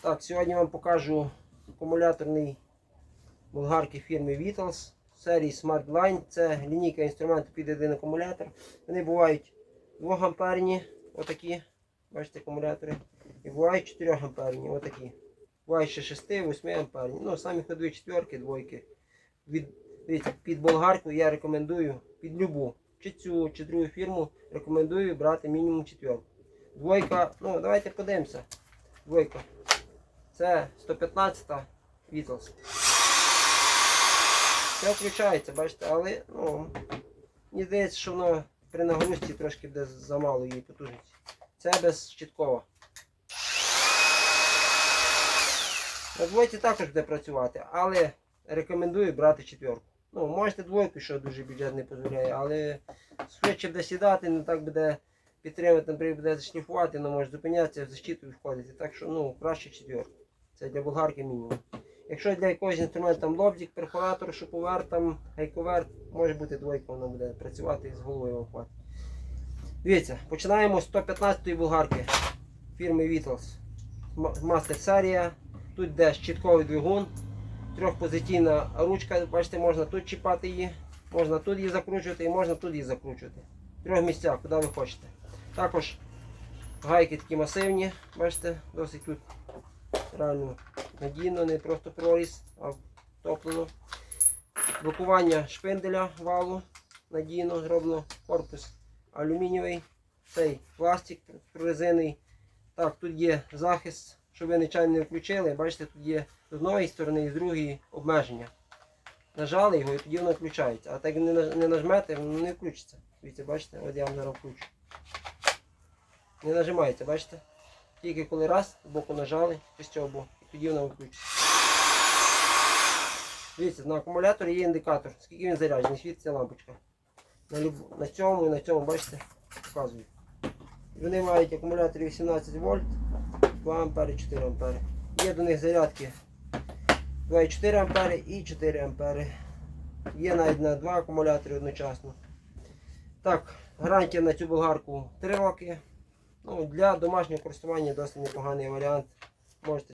Так, сьогодні вам покажу акумуляторний болгарки фірми Vitals серії Smart Line. Це лінійка інструменту під один акумулятор. Вони бувають 2 амперні, отакі, бачите, акумулятори. І бувають 4 амперні, отакі. Бувають ще 6-8 амперні. Ну, самі ходові четверки, двойки. Від, дивіться, під болгарку я рекомендую під любу, чи цю, чи другу фірму, рекомендую брати мінімум четверку. Двойка, ну давайте подивимося. Двойка. Це 115 Beatles. Це включається, бачите, але ну, мені здається, що воно при нагрузці трошки буде замало її потужності. Це безщиткова. На двойці також буде працювати, але рекомендую брати четверку. Ну, можете двойку, що дуже бюджет не дозволяє, але швидше буде сідати, не так буде підтримувати, наприклад, буде шліфувати, але може зупинятися, в защиту і входити. Так що ну, краще четверку. Це для болгарки мінімум. Якщо для якогось інструменту там лобзик, перфоратор, шуповер, там гайковер, може бути двойка, вона буде працювати з головою вам хватить. Дивіться, починаємо з 115-ї болгарки фірми Vitals. Мастер серія. Тут йде щитковий двигун, трьохпозиційна ручка, бачите, можна тут чіпати її, можна тут її закручувати і можна тут її закручувати. В трьох місцях, куди ви хочете. Також гайки такі масивні, бачите, досить тут реально надійно, не просто проріз, а втоплено. Блокування шпинделя валу надійно зроблено. Корпус алюмінієвий, цей пластик прорезиний. Так, тут є захист, щоб ви нечайно не включили. Бачите, тут є з одної сторони і з другої обмеження. Нажали його і тоді воно включається. А так не нажмете, воно не включиться. Бачите, от я вам зараз включу. Не нажимається, бачите? Тільки коли раз боку нажали, чи з цього боку, і тоді воно виключиться. Дивіться, на акумуляторі є індикатор, скільки він заряджений, світиться лампочка. На, люб... на цьому і на цьому, бачите, показую. Вони мають акумулятори 18 вольт, 2 ампери, 4 ампери. Є до них зарядки 2,4 ампери і 4 ампери. Є навіть на 2 акумулятори одночасно. Так, гарантія на цю болгарку 3 роки. Ну, для домашнього користування досить непоганий варіант. Можете